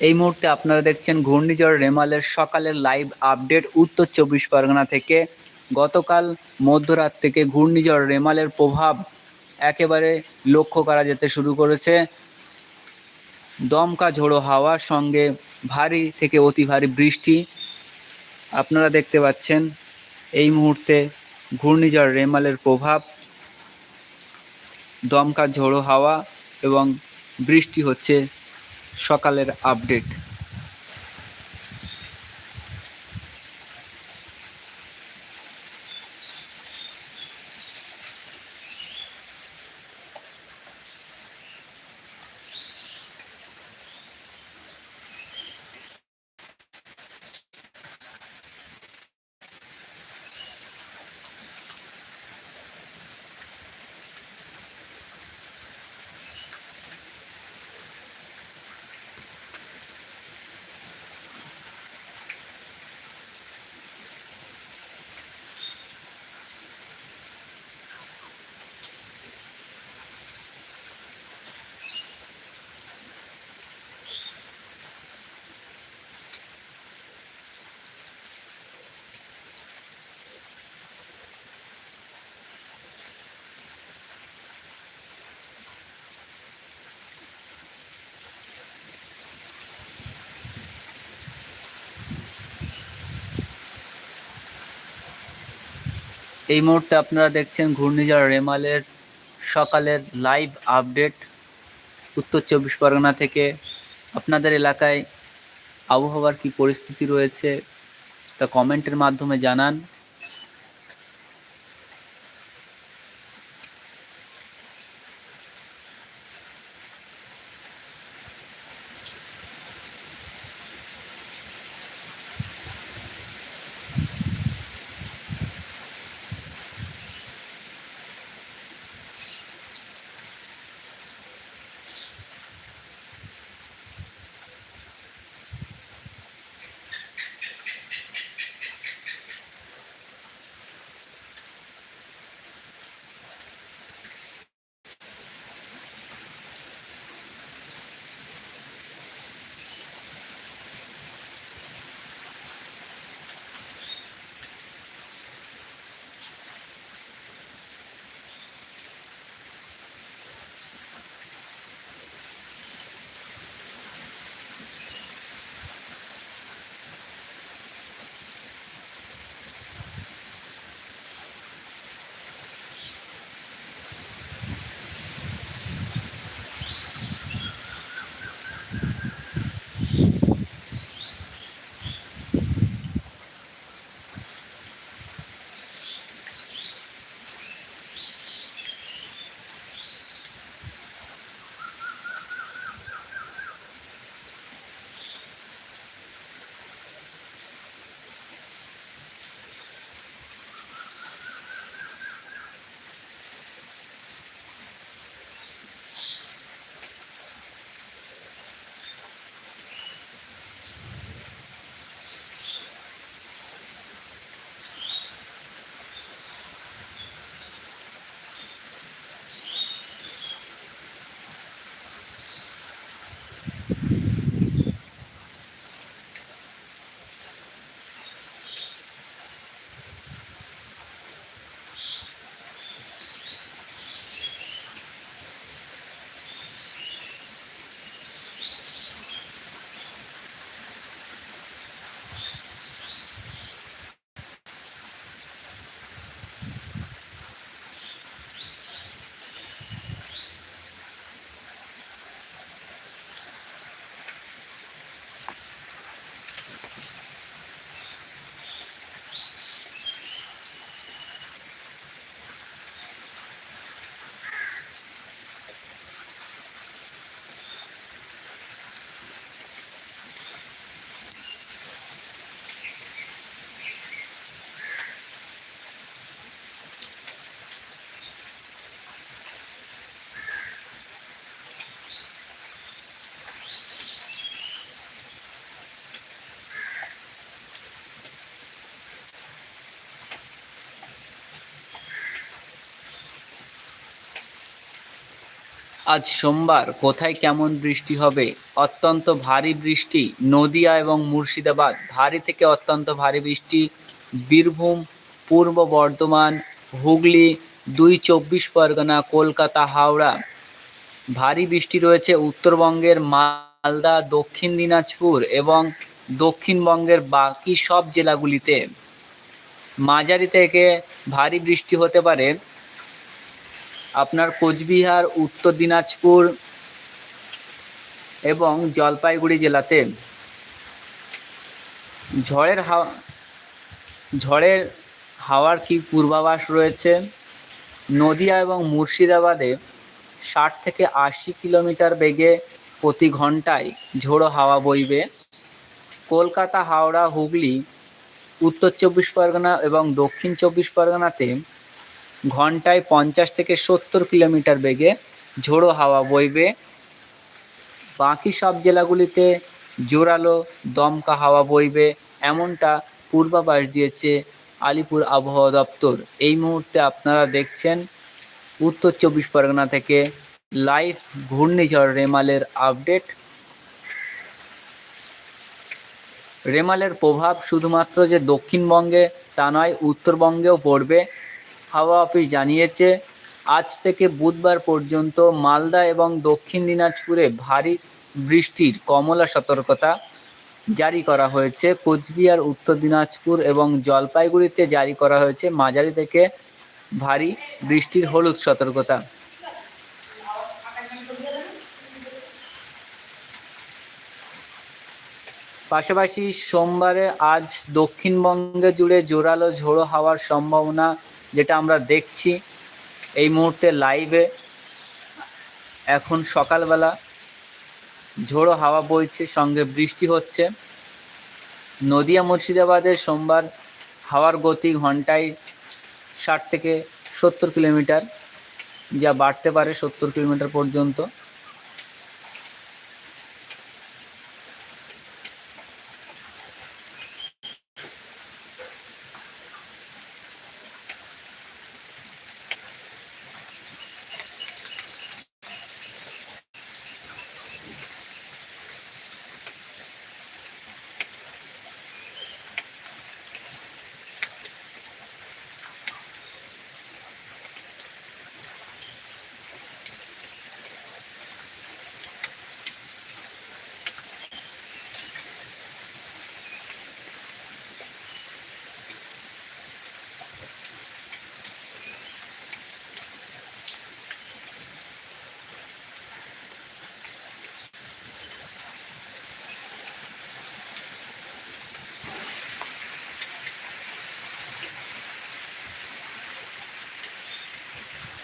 এই মুহূর্তে আপনারা দেখছেন ঘূর্ণিঝড় রেমালের সকালের লাইভ আপডেট উত্তর চব্বিশ পরগনা থেকে। গতকাল মধ্যরাত থেকে ঘূর্ণিঝড় রেমালের প্রভাব একেবারে লক্ষ্য করা যেতে শুরু করেছে। দমকা ঝোড়ো হাওয়ার সঙ্গে ভারী থেকে অতি ভারী বৃষ্টি। আপনারা দেখতে পাচ্ছেন এই মুহূর্তে ঘূর্ণিঝড় রেমালের প্রভাব। দমকা ঝোড়ো হাওয়া এবং বৃষ্টি হচ্ছে সকালের আপডেট এই মুহূর্তে আপনারা দেখছেন ঘূর্ণিঝড় রেমালের সকালের লাইভ আপডেট উত্তর চব্বিশ পরগনা থেকে। আপনাদের এলাকায় আবহাওয়ার কি পরিস্থিতি রয়েছে, তা কমেন্টের মাধ্যমে জানান। আজ সোমবার কোথায় কেমন বৃষ্টি হবে? অত্যন্ত ভারী বৃষ্টি, নদিয়া এবং মুর্শিদাবাদ। ভারী থেকে অত্যন্ত ভারী বৃষ্টি, বীরভূম, পূর্ব বর্ধমান, হুগলি, দুই চব্বিশ পরগনা, কলকাতা, হাওড়া। ভারী বৃষ্টি রয়েছে উত্তরবঙ্গের মালদা, দক্ষিণ দিনাজপুর এবং দক্ষিণবঙ্গের বাকি সব জেলাগুলিতে। মাঝারি থেকে ভারী বৃষ্টি হতে পারে আপনার কোচবিহার, উত্তর দিনাজপুর এবং জলপাইগুড়ি জেলাতে ঝড়ের হাওয়া, ঝড়ের হাওয়ার কি পূর্বাভাস রয়েছে? নদিয়া এবং মুর্শিদাবাদে ষাট থেকে আশি কিলোমিটার বেগে প্রতি ঘন্টায় ঝোড়ো হাওয়া বইবে। কলকাতা, হাওড়া, হুগলি, উত্তর চব্বিশ পরগনা এবং দক্ষিণ চব্বিশ পরগনাতে ঘন্টায় পঞ্চাশ থেকে সত্তর কিলোমিটার বেগে ঝোড়ো হাওয়া বইবে। বাকি সব জেলাগুলিতে জোরালো দমকা হাওয়া বইবে, এমনটা পূর্বাভাস দিয়েছে আলিপুর আবহাওয়া দপ্তর। এই মুহূর্তে আপনারা দেখছেন উত্তর চব্বিশ পরগনা থেকে লাইভ ঘূর্ণিঝড় রেমালের আপডেট। রেমালের প্রভাব শুধুমাত্র যে দক্ষিণবঙ্গে তা নয়, উত্তরবঙ্গেও পড়বে। হাওয়া অফিস জানিয়েছে, আজ থেকে বুধবার পর্যন্ত মালদা এবং দক্ষিণ দিনাজপুরে ভারী বৃষ্টির কমলা সতর্কতা জারি করা হয়েছে। কোচবিহার, উত্তর দিনাজপুর এবং জলপাইগুড়িতে জারি করা হয়েছে। মাঝারি থেকে ভারী বৃষ্টির হলুদ সতর্কতা। পাশাপাশি সোমবারে আজ দক্ষিণবঙ্গে জুড়ে জোরালো ঝোড়ো হাওয়ার সম্ভাবনা যেটা আমরা দেখছি এই মুহূর্তে লাইভে এখন সকালবেলা ঝোড়ো হাওয়া বইছে, সঙ্গে বৃষ্টি হচ্ছে। নদিয়া মুর্শিদাবাদের সোমবার হাওয়ার গতি ঘন্টায় ষাট থেকে সত্তর কিলোমিটার, যা বাড়তে পারে সত্তর কিলোমিটার পর্যন্ত।